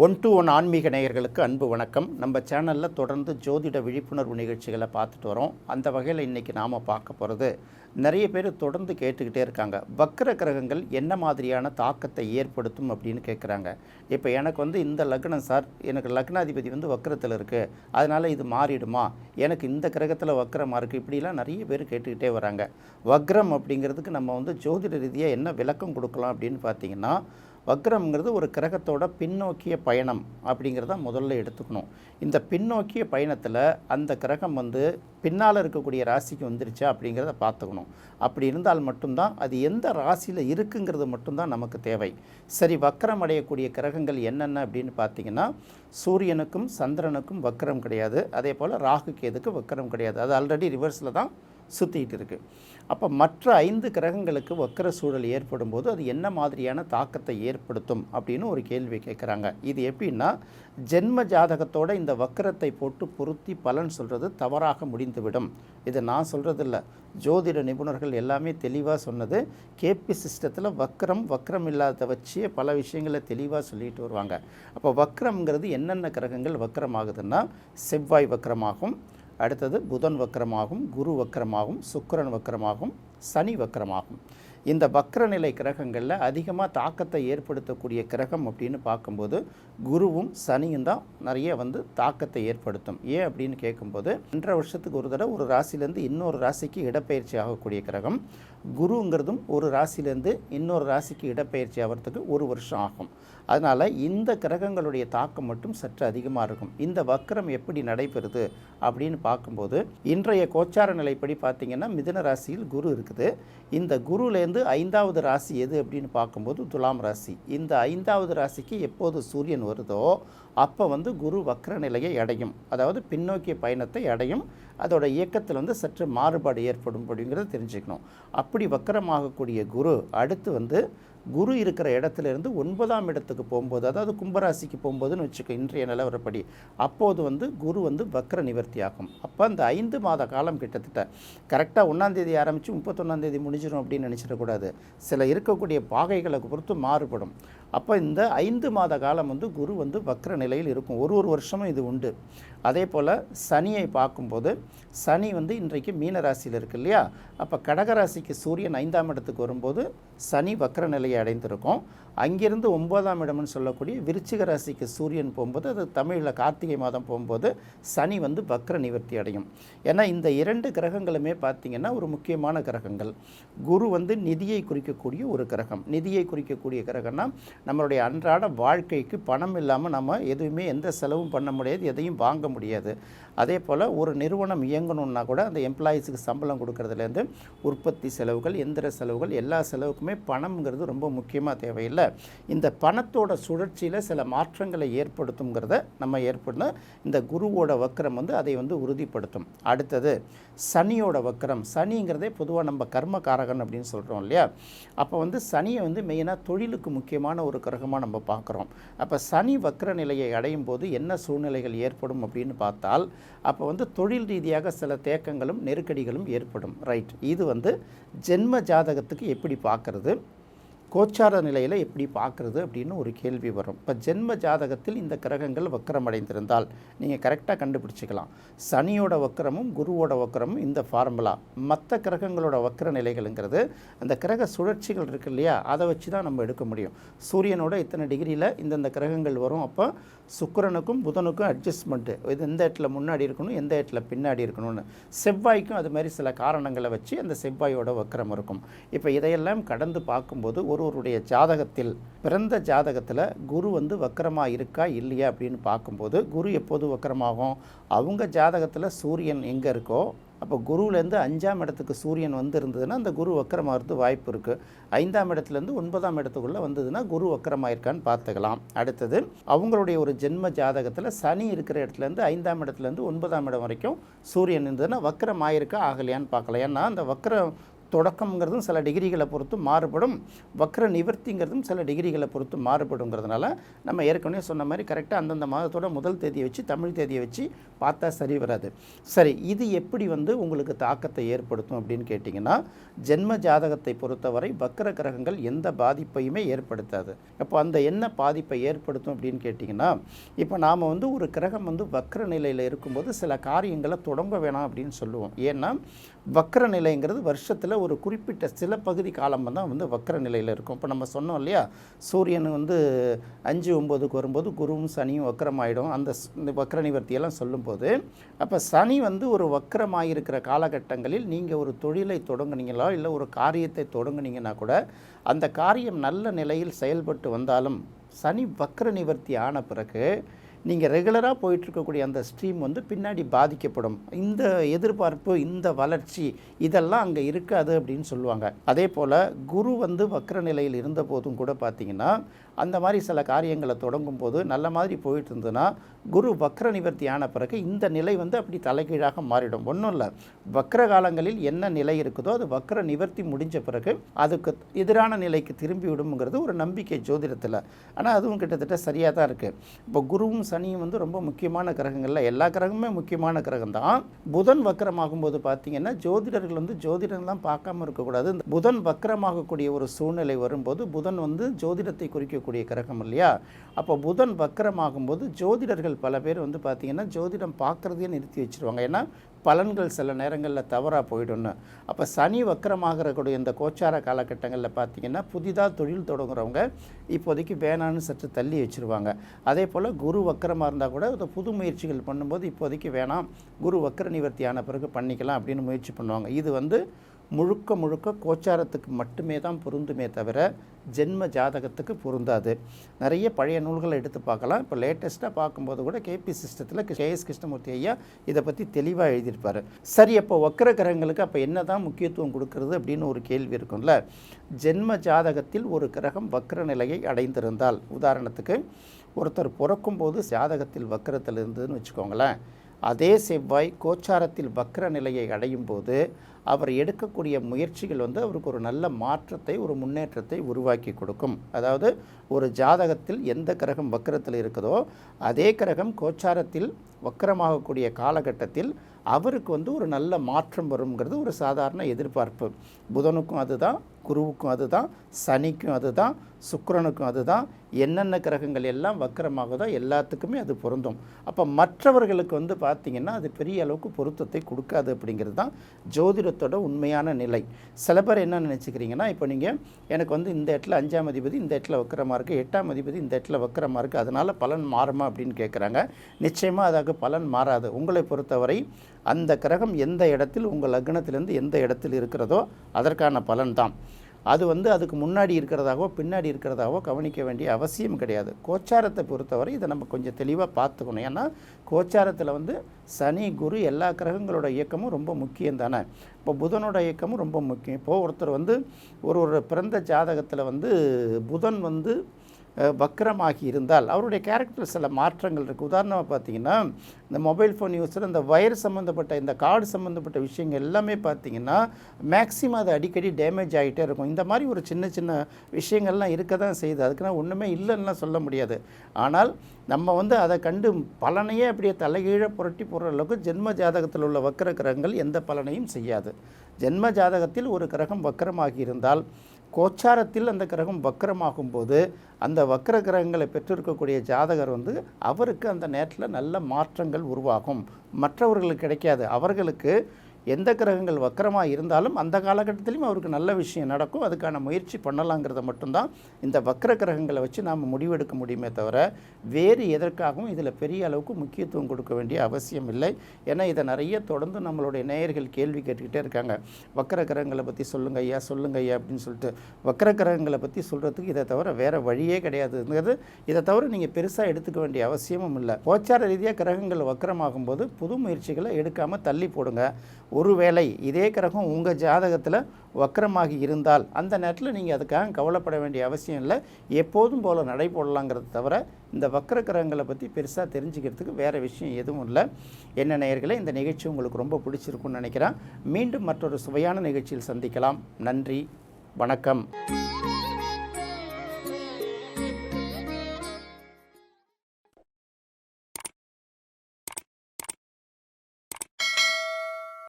One to one ஆன்மீக நேயர்களுக்கு அன்பு வணக்கம். நம்ம சேனலில் தொடர்ந்து ஜோதிட விழிப்புணர்வு நிகழ்ச்சிகளை பார்த்துட்டு வரோம். அந்த வகையில் இன்றைக்கி நாம் பார்க்க போகிறது நிறைய பேர் தொடர்ந்து கேட்டுக்கிட்டே இருக்காங்க. வக்ர கிரகங்கள் என்ன மாதிரியான தாக்கத்தை ஏற்படுத்தும் அப்படின்னு கேட்குறாங்க இப்போ எனக்கு வந்து இந்த லக்னம் சார் எனக்கு லக்னாதிபதி வந்து வக்ரத்தில் இருக்குது அதனால் இது மாறிடுமா? எனக்கு இந்த கிரகத்தில் வக்ரமாக இருக்குது இப்படிலாம் நிறைய பேர் கேட்டுக்கிட்டே வராங்க. வக்ரம் அப்படிங்கிறதுக்கு நம்ம வந்து ஜோதிட ரீதியாக என்ன விளக்கம் கொடுக்கலாம் அப்படின்னு பார்த்தீங்கன்னா வக்ரம்ங்கிறது ஒரு கிரகத்தோட பின்னோக்கிய பயணம் அப்படிங்கிறத முதல்ல எடுத்துக்கணும். இந்த பின்னோக்கிய பயணத்தில் அந்த கிரகம் வந்து பின்னால் இருக்கக்கூடிய ராசிக்கு வந்துருச்சா அப்படிங்கிறத பார்த்துக்கணும். அப்படி இருந்தால் மட்டும்தான் அது எந்த ராசியில் இருக்குங்கிறது மட்டும்தான் நமக்கு தேவை. சரி வக்ரம் அடையக்கூடிய கிரகங்கள் என்னென்ன அப்படின்னு பார்த்தீங்கன்னா சூரியனுக்கும் சந்திரனுக்கும் வக்ரம் கிடையாது. அதே போல் ராகு கேதுக்கு வக்ரம் கிடையாது. அது ஆல்ரெடி ரிவர்ஸில் தான் சுற்றிக்கிட்டு இருக்குது அப்போ மற்ற ஐந்து கிரகங்களுக்கு வக்கர சூழல் ஏற்படும் போது அது என்ன மாதிரியான தாக்கத்தை ஏற்படுத்தும் அப்படின்னு ஒரு கேள்வி கேட்குறாங்க இது எப்படின்னா ஜென்ம ஜாதகத்தோட இந்த வக்கரத்தை போட்டு பொருத்தி பலன் சொல்கிறது தவறாக முடிந்துவிடும். இது நான் சொல்கிறதில்ல ஜோதிட நிபுணர்கள் எல்லாமே தெளிவாக சொன்னது கேபி சிஸ்டத்தில் வக்கரம் வக்கரம் இல்லாத வச்சு பல விஷயங்களை தெளிவாக சொல்லிட்டு வருவாங்க. அப்போ வக்கரம்ங்கிறது என்னென்ன கிரகங்கள் வக்கரமாகுதுன்னா செவ்வாய் வக்கரமாகும் அடுத்தது புதன் வக்கரமாகும் குரு வக்கரமாகும் சுக்கரன் வக்கரமாகும் சனி வக்கரமாகும். இந்த வக்ரநிலை கிரகங்களில் அதிகமாக தாக்கத்தை ஏற்படுத்தக்கூடிய கிரகம் அப்படின்னு பார்க்கும்போது குருவும் சனியும் தான் நிறைய வந்து தாக்கத்தை ஏற்படுத்தும். ஏன் அப்படின்னு கேட்கும்போது ரெண்டரை வருஷத்துக்கு ஒரு தடவை ஒரு ராசிலேருந்து இன்னொரு ராசிக்கு இடப்பெயர்ச்சி ஆகக்கூடிய கிரகம். குருங்கிறதும் ஒரு ராசிலேருந்து இன்னொரு ராசிக்கு இடப்பெயர்ச்சி ஆகிறதுக்கு ஒரு வருஷம் ஆகும். அதனால் இந்த கிரகங்களுடைய தாக்கம் மட்டும் சற்று அதிகமாக இருக்கும். இந்த வக்கரம் எப்படி நடைபெறுது அப்படின்னு பார்க்கும்போது இன்றைய கோச்சார நிலைப்படி பார்த்திங்கன்னா மிதுன ராசியில் குரு இருக்குது. இந்த குருலேருந்து ஐந்தாவது ராசி எது அப்படின்னு பார்க்கும்போது துலாம் ராசி. இந்த ஐந்தாவது ராசிக்கு எப்போது சூரியன் வருதோ அப்போ வந்து குரு வக்ர நிலையை அடையும். அதாவது பின்னோக்கிய பயணத்தை அடையும். அதோட இயக்கத்தில் வந்து சற்று மாறுபாடு ஏற்படும் அப்படிங்கிறத தெரிஞ்சுக்கணும். அப்படி வக்கரமாகக்கூடிய குரு அடுத்து வந்து குரு இருக்கிற இடத்துல இருந்து ஒன்பதாம் இடத்துக்கு போகும்போது அதாவது கும்பராசிக்கு போகும்போதுன்னு வச்சுக்க இன்றைய நிலவரப்படி அப்போது வந்து குரு வந்து வக்ர நிவர்த்தி ஆகும் அப்போ அந்த ஐந்து மாத காலம் கிட்டத்தட்ட கரெக்டாக ஒன்றாந்தேதி ஆரம்பித்து முப்பத்தொன்னாந்தேதி முடிஞ்சிடும் அப்படின்னு நினச்சிடக்கூடாது சில இருக்கக்கூடிய பாகைகளை பொறுத்து மாறுபடும். அப்போ இந்த ஐந்து மாத காலம் வந்து குரு வந்து வக்ர நிலையில் இருக்கும். ஒரு ஒரு வருஷமும் இது உண்டு. அதே போல் சனியை பார்க்கும்போது சனி வந்து இன்றைக்கு மீன ராசியில் இருக்கு இல்லையா? அப்போ கடகராசிக்கு சூரியன் ஐந்தாம் இடத்துக்கு வரும்போது சனி வக்ர நிலையில் அடைந்திருக்கும். அங்கிருந்து ஒன்பதாம் இடம்னு சொல்லக்கூடிய விருச்சிக ராசிக்கு சூரியன் போகும்போது அது தமிழில் கார்த்திகை மாதம் போகும்போது சனி வந்து வக்ர நிவர்த்தி அடையும். ஏன்னா இந்த இரண்டு கிரகங்களுமே பார்த்திங்கன்னா ஒரு முக்கியமான கிரகங்கள். குரு வந்து நிதியை குறிக்கக்கூடிய ஒரு கிரகம். நிதியை குறிக்கக்கூடிய கிரகம்னா நம்மளுடைய அன்றாட வாழ்க்கைக்கு பணம் இல்லாமல் நம்ம எதுவுமே எந்த செலவும் பண்ண முடியாது எதையும் வாங்க முடியாது. அதே போல் ஒரு நிறுவனம் இயங்கணுன்னா கூட அந்த எம்ப்ளாயீஸுக்கு சம்பளம் கொடுக்கறதுலேருந்து உற்பத்தி செலவுகள் எந்திர செலவுகள் எல்லா செலவுக்குமே பணம்ங்கிறது ரொம்ப முக்கியமாக தேவையில்லை. இந்த பணத்தோட சுழற்சியில் சில மாற்றங்களை ஏற்படுத்துங்கிறத நம்ம ஏற்படுத்த இந்த குருவோட வக்கரம் வந்து அதை வந்து உறுதிப்படுத்தும். அடுத்தது சனியோட வக்கரம் சனிங்கிறதே பொதுவாக நம்ம கர்மகாரகன் அப்படின்னு சொல்கிறோம் இல்லையா? அப்போ வந்து சனியை வந்து மெயினாக தொழிலுக்கு முக்கியமான ஒரு கிரகமாக நம்ம பார்க்குறோம். அப்போ சனி வக்கர நிலையை அடையும் போது என்ன சூழ்நிலைகள் ஏற்படும் அப்படின்னு பார்த்தால் அப்போ வந்து தொழில் ரீதியாக சில தேக்கங்களும் நெருக்கடிகளும் ஏற்படும். ரைட் இது வந்து ஜென்ம ஜாதகத்துக்கு எப்படி பார்க்குறது? கோச்சார நிலையில் எப்படி பார்க்குறது அப்படின்னு ஒரு கேள்வி வரும். இப்போ ஜென்ம ஜாதகத்தில் இந்த கிரகங்கள் வக்கரம் அடைந்திருந்தால் நீங்கள் கரெக்டாக கண்டுபிடிச்சிக்கலாம். சனியோட வக்கரமும் குருவோட வக்கரமும் இந்த ஃபார்முலா மற்ற கிரகங்களோட வக்கர நிலைகளுங்கிறது அந்த கிரக சுழற்சிகள் இருக்கு இல்லையா? அதை வச்சு தான் நம்ம எடுக்க முடியும். சூரியனோட இத்தனை டிகிரியில் இந்தந்த கிரகங்கள் வரும். அப்போ சுக்கிரனுக்கும் புதனுக்கும் அட்ஜஸ்ட்மெண்ட்டு இது எந்த இடத்துல முன்னாடி இருக்கணும் எந்த இடத்துல பின்னாடி இருக்கணும்னு. செவ்வாய்க்கும் அது மாதிரி சில காரணங்களை வச்சு அந்த செவ்வாயோட வக்கரம் இருக்கும். இப்போ இதையெல்லாம் கடந்து பார்க்கும்போது ஒரு ஒருவருடைய ஜாதகத்தில் பிறந்த ஜாதகத்தில் குரு வந்து வக்கரமாக இருக்கா இல்லையா அப்படின்னு பார்க்கும்போது குரு எப்போது வக்கரமாகும்? அவங்க ஜாதகத்தில் சூரியன் எங்கே இருக்கோ அப்போ குருவிலேருந்து அஞ்சாம் இடத்துக்கு சூரியன் வந்து இருந்ததுன்னா அந்த குரு வக்கரமாகிறது வாய்ப்பு இருக்குது ஐந்தாம் இடத்துலேருந்து ஒன்பதாம் இடத்துக்குள்ளே வந்ததுன்னா குரு வக்கரமாயிருக்கான்னு பார்த்துக்கலாம். அடுத்தது அவங்களுடைய ஒரு ஜென்ம ஜாதகத்தில் சனி இருக்கிற இடத்துலேருந்து ஐந்தாம் இடத்துலேருந்து ஒன்பதாம் இடம் வரைக்கும் சூரியன் இருந்ததுன்னா வக்கரம் ஆயிருக்கா ஆகலையான்னு பார்க்கலாம். ஏன்னா அந்த வக்கரம் தொடக்கம்ங்கிறதும் சில டிகிரிகளை பொறுத்து மாறுபடும். வக்ர நிவர்த்திங்கிறதும் சில டிகிரிகளை பொறுத்து மாறுபடுங்கிறதுனால நம்ம ஏற்கனவே சொன்ன மாதிரி கரெக்டாக அந்தந்த மாதத்தோட முதல் தேதியை வச்சு தமிழ் தேதியை வச்சு பார்த்தா சரி வராது. சரி இது எப்படி வந்து உங்களுக்கு தாக்கத்தை ஏற்படுத்தும் அப்படின்னு கேட்டிங்கன்னா ஜென்ம ஜாதகத்தை பொறுத்தவரை வக்ர கிரகங்கள் எந்த பாதிப்பையுமே ஏற்படுத்தாது. அப்போ அந்த என்ன பாதிப்பை ஏற்படுத்தும் அப்படின்னு கேட்டிங்கன்னா இப்போ நாம் வந்து ஒரு கிரகம் வந்து வக்ர நிலையில் இருக்கும்போது சில காரியங்களை தொடங்க வேணாம் அப்படின்னு சொல்லுவோம். ஏன்னா வக்கர நிலைங்கிறது வருஷத்தில் ஒரு குறிப்பிட்ட சில பகுதி காலம் தான் வந்து வக்கர நிலையில் இருக்கும். இப்போ நம்ம சொன்னோம் இல்லையா? சூரியன் வந்து அஞ்சு ஒம்போதுக்கு வரும்போது குருவும் சனியும் வக்கரமாயிடும். அந்த இந்த வக்ர நிவர்த்தியெல்லாம் சொல்லும்போது அப்போ சனி வந்து ஒரு வக்கரமாயிருக்கிற காலகட்டங்களில் நீங்கள் ஒரு தொழிலை தொடங்குனீங்களோ? இல்லை ஒரு காரியத்தை தொடங்குனீங்கன்னா கூட அந்த காரியம் நல்ல நிலையில் செயல்பட்டு வந்தாலும் சனி வக்கர நிவர்த்தி ஆன பிறகு நீங்கள் ரெகுலராக போயிட்டுருக்கக்கூடிய அந்த ஸ்ட்ரீம் வந்து பின்னாடி பாதிக்கப்படும். இந்த எதிர்பார்ப்பு இந்த வளர்ச்சி இதெல்லாம் அங்கே இருக்காது அப்படின்னு சொல்லுவாங்க. அதே போல் குரு வந்து வக்ர நிலையில் இருந்த போதும் கூட பார்த்தீங்கன்னா அந்த மாதிரி சில காரியங்களை தொடங்கும் போது நல்ல மாதிரி போயிட்டு இருந்ததுன்னா குரு வக்ர நிவர்த்தி ஆன பிறகு இந்த நிலை வந்து அப்படி தலைகீழாக மாறிடும். ஒன்றும் இல்லை. வக்ர காலங்களில் என்ன நிலை இருக்குதோ அது வக்ர நிவர்த்தி முடிஞ்ச பிறகு அதுக்கு எதிரான நிலைக்கு திரும்பி விடும்ங்கிறது ஒரு நம்பிக்கை ஜோதிடத்தில். ஆனால் அதுவும் கிட்டத்தட்ட சரியாக தான் இருக்குது இப்போ குருவும் சனியும் வந்து ரொம்ப முக்கியமான கிரகங்களில் எல்லா கிரகமுமே முக்கியமான கிரகம் தான். புதன் வக்கரமாகும்போது பார்த்தீங்கன்னா ஜோதிடர்கள் வந்து ஜோதிடம்லாம் பார்க்காம இருக்கக்கூடாது. இந்த புதன் வக்கரமாகக்கூடிய ஒரு சூழ்நிலை வரும்போது புதன் வந்து ஜோதிடத்தை குறிக்க இருக்கக்கூடிய கிரகம் இல்லையா? அப்போ புதன் வக்கரமாகும்போது ஜோதிடர்கள் பல பேர் வந்து பார்த்திங்கன்னா ஜோதிடம் பார்க்குறதையே நிறுத்தி வச்சுருவாங்க. ஏன்னா பலன்கள் சில நேரங்களில் தவறாக போயிடும்னு. அப்போ சனி வக்கரமாகக்கூடிய இந்த கோச்சார காலகட்டங்களில் பார்த்தீங்கன்னா புதிதாக தொழில் தொடங்குறவங்க இப்போதைக்கு வேணான்னு சற்று தள்ளி வச்சுருவாங்க. அதே போல் குரு வக்கரமாக இருந்தால் கூட இந்த புது முயற்சிகள் பண்ணும்போது இப்போதைக்கு வேணாம். குரு வக்கர நிவர்த்தி ஆன பிறகு பண்ணிக்கலாம் அப்படின்னு முயற்சி பண்ணுவாங்க. இது வந்து முழுக்க முழுக்க கோச்சாரத்துக்கு மட்டுமே தான் பொருந்துமே தவிர ஜென்ம ஜாதகத்துக்கு பொருந்தாது. நிறைய பழைய நூல்களை எடுத்து பார்க்கலாம். இப்போ லேட்டஸ்ட்டாக பார்க்கும்போது கூட கேபி சிஸ்டத்தில் கேஎஸ் கிருஷ்ணமூர்த்தி ஐயா இதை பற்றி தெளிவாக எழுதியிருப்பார். சரி அப்போ வக்கர கிரகங்களுக்கு அப்போ என்ன தான் முக்கியத்துவம் கொடுக்கறது அப்படின்னு ஒரு கேள்வி இருக்கும்ல. ஜென்ம ஜாதகத்தில் ஒரு கிரகம் வக்கர நிலையை அடைந்திருந்தால் உதாரணத்துக்கு ஒருத்தர் பிறக்கும்போது ஜாதகத்தில் வக்கரத்தில் இருந்ததுன்னு வச்சுக்கோங்களேன். அதே செவ்வாய் கோச்சாரத்தில் வக்ர நிலையை அடையும் போது அவர் எடுக்கக்கூடிய முயற்சிகள் வந்து அவருக்கு ஒரு நல்ல மாற்றத்தை ஒரு முன்னேற்றத்தை உருவாக்கி கொடுக்கும். அதாவது ஒரு ஜாதகத்தில் எந்த கிரகம் வக்கரத்தில் இருக்குதோ அதே கிரகம் கோச்சாரத்தில் வக்கரமாகக்கூடிய காலகட்டத்தில் அவருக்கு வந்து ஒரு நல்ல மாற்றம் வருங்கிறது ஒரு சாதாரண எதிர்பார்ப்பு. புதனுக்கும் அதுதான் குருவுக்கும் அதுதான் சனிக்கும் அதுதான் சுக்கரனுக்கும் அதுதான். என்னென்ன கிரகங்கள் எல்லாம் வக்கரமாகுதோ எல்லாத்துக்குமே அது பொருந்தும். அப்போ மற்றவர்களுக்கு வந்து பார்த்திங்கன்னா அது பெரிய அளவுக்கு பொருத்தத்தை கொடுக்காது அப்படிங்கிறது தான் ஜோதிடத்தோட உண்மையான நிலை. சில பேர் என்ன நினச்சிக்கிறீங்கன்னா இப்போ நீங்கள் எனக்கு வந்து இந்த இடத்துல அஞ்சாம் அதிபதி இந்த இடத்துல வக்கரமாக இருக்குது எட்டாம் அதிபதி இந்த இடத்துல வக்கரமாக இருக்குது அதனால் பலன் மாறுமா அப்படின்னு கேட்குறாங்க நிச்சயமாக அதாக பலன் மாறாது. உங்களை பொறுத்தவரை அந்த கிரகம் எந்த இடத்தில் உங்கள் லக்னத்திலேருந்து எந்த இடத்தில் இருக்கிறதோ அதற்கான பலன் தான். அது வந்து அதுக்கு முன்னாடி இருக்கிறதாகவோ பின்னாடி இருக்கிறதாகவோ கவனிக்க வேண்டிய அவசியம் கிடையாது. கோச்சாரத்தை பொறுத்தவரை இதை நம்ம கொஞ்சம் தெளிவாக பார்த்துக்கணும். ஏன்னா கோச்சாரத்தில் வந்து சனி குரு எல்லா கிரகங்களோட இயக்கமும் ரொம்ப முக்கியம் தானே? இப்போ புதனோட இயக்கமும் ரொம்ப முக்கியம். இப்போது ஒருத்தர் வந்து ஒரு ஒரு பிறந்த ஜாதகத்தில் வந்து புதன் வந்து வக்கரமாகி இருந்தால் அவருடைய கேரக்டர் சில மாற்றங்கள் இருக்குது உதாரணமாக பார்த்தீங்கன்னா இந்த மொபைல் ஃபோன் யூஸில் இந்த வயர் சம்மந்தப்பட்ட இந்த கார்டு சம்மந்தப்பட்ட விஷயங்கள் எல்லாமே பார்த்தீங்கன்னா மேக்ஸிமம் அது அடிக்கடி டேமேஜ் ஆகிட்டே இருக்கும். இந்த மாதிரி ஒரு சின்ன சின்ன விஷயங்கள்லாம் இருக்க தான் செய்யுது. அதுக்குன்னா ஒன்றுமே இல்லைன்னா சொல்ல முடியாது. ஆனால் நம்ம வந்து அதை கண்டு பலனையே அப்படியே தலைகீழ புரட்டி போடுற அளவுக்கு ஜென்ம ஜாதகத்தில் உள்ள வக்கர கிரகங்கள் எந்த பலனையும் செய்யாது. ஜென்ம ஜாதகத்தில் ஒரு கிரகம் வக்கரமாகி இருந்தால் கோச்சாரத்தில் அந்த கிரகம் வக்கரமாகும் போது அந்த வக்கர கிரகங்களை பெற்றிருக்கக்கூடிய ஜாதகர் வந்து அவருக்கு அந்த நேரத்தில் நல்ல மாற்றங்கள் உருவாகும். மற்றவர்களுக்கு கிடைக்காது. அவர்களுக்கு எந்த கிரகங்கள் வக்கரமாக இருந்தாலும் அந்த காலகட்டத்திலையும் அவருக்கு நல்ல விஷயம் நடக்கும். அதுக்கான முயற்சி பண்ணலாங்கிறத மட்டும்தான் இந்த வக்கர கிரகங்களை வச்சு நாம் முடிவெடுக்க முடியுமே தவிர வேறு எதற்காகவும் இதில் பெரிய அளவுக்கு முக்கியத்துவம் கொடுக்க வேண்டிய அவசியம் இல்லை. ஏன்னா இதை நிறைய தொடர்ந்து நம்மளுடைய நேயர்கள் கேள்வி கேட்டுக்கிட்டே இருக்காங்க. வக்கர கிரகங்களை பற்றி சொல்லுங்க ஐயா சொல்லுங்க ஐயா அப்படின்னு சொல்லிட்டு. வக்கர கிரகங்களை பற்றி சொல்கிறதுக்கு இதை தவிர வேறு வழியே கிடையாதுங்கிறது இதை தவிர நீங்கள் பெருசாக எடுத்துக்க வேண்டிய அவசியமும் இல்லை. கோச்சார ரீதியாக கிரகங்கள் வக்கரமாகும் போது புது முயற்சிகளை எடுக்காமல் தள்ளி போடுங்க. ஒருவேளை இதே கிரகம் உங்கள் ஜாதகத்தில் வக்கரமாகி இருந்தால் அந்த நேரத்தில் நீங்கள் அதுக்காக கவலைப்பட வேண்டிய அவசியம் இல்லை. எப்போதும் போல் நடை போடலாங்கிறது தவிர இந்த வக்கர கிரகங்களை பற்றி பெருசாக தெரிஞ்சுக்கிறதுக்கு வேறு விஷயம் எதுவும் இல்லை. என்ன நேயர்களே இந்த நிகழ்ச்சி உங்களுக்கு ரொம்ப பிடிச்சிருக்குன்னு நினைக்கிறேன். மீண்டும் மற்றொரு சுவையான நிகழ்ச்சியில் சந்திக்கலாம். நன்றி வணக்கம்.